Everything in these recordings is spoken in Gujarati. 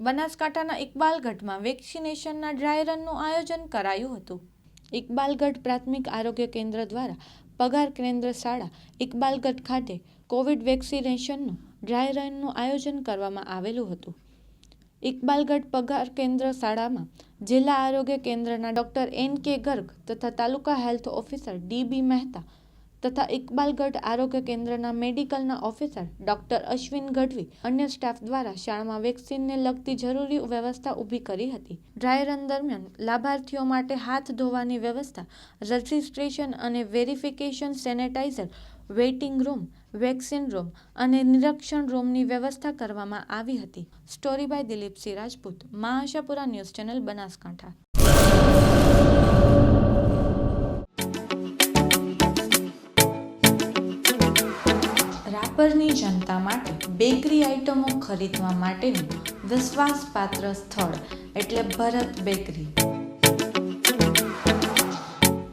બનાસકાંઠાના ઇકબાલગઢમાં વેક્સિનેશનના ડ્રાય રનનું આયોજન કરાયું હતું. ઇકબાલગઢ પ્રાથમિક આરોગ્ય કેન્દ્ર દ્વારા પગાર કેન્દ્ર શાળા ઇકબાલગઢ ખાતે કોવિડ વેક્સિનેશનનું ડ્રાય રનનું આયોજન કરવામાં આવેલું હતું. ઇકબાલગઢ પગાર કેન્દ્ર શાળામાં જિલ્લા આરોગ્ય કેન્દ્રના ડોક્ટર એન કે ગર્ગ તથા taluka health officer D B Mehta તથા ઇકબાલગઢ આરોગ્ય કેન્દ્રના મેડિકલના ઓફિસર ડોક્ટર અશ્વિન ગઢવી અન્ય સ્ટાફ દ્વારા શાળામાં વેક્સિનને લગતી જરૂરી વ્યવસ્થા ઊભી કરી હતી. ડ્રાય રન દરમિયાન લાભાર્થીઓ માટે હાથ ધોવાની વ્યવસ્થા, રજિસ્ટ્રેશન અને verification sanitizer waiting room, vaccine room અને નિરીક્ષણ રૂમની વ્યવસ્થા કરવામાં આવી હતી. Story by Dilipsinh Rajput Maa Ashapura news channel Banaskantha. રાપરની જનતા માટે બેકરી આઇટમો ખરીદવા માટેનું વિશ્વાસપાત્ર સ્થળ એટલે ભરત બેકરી.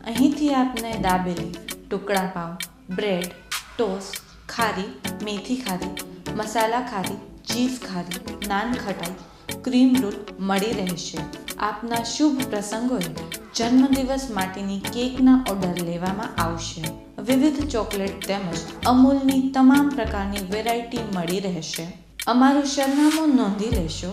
અહીંથી આપને દાબેલી, ટુકડા પાવ, બ્રેડ ટોસ્ટ ખારી, મેથી ખારી, મસાલા ખારી, ચીઝ ખારી, નાન ખટાઈ, ક્રીમ રોલ મળી રહેશે. આપના શુભ પ્રસંગોએ જન્મદિવસ માટેની કેકના ઓર્ડર લેવામાં આવશે. વિવિધ ચોકલેટ તેમજ અમૂલની તમામ પ્રકારની વેરાયટી મળી રહેશે. અમારું સરનામું નોંધી લેશો.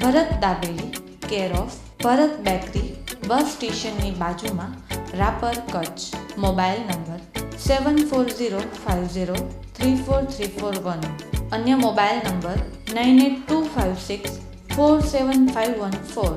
Bharat dabeli care of Bharat bakery, bus સ્ટેશનની બાજુમાં Rapar Kutch. Mobile number seven four zero five zero three four three four one અન્ય mobile number nine eight two five six four seven five one four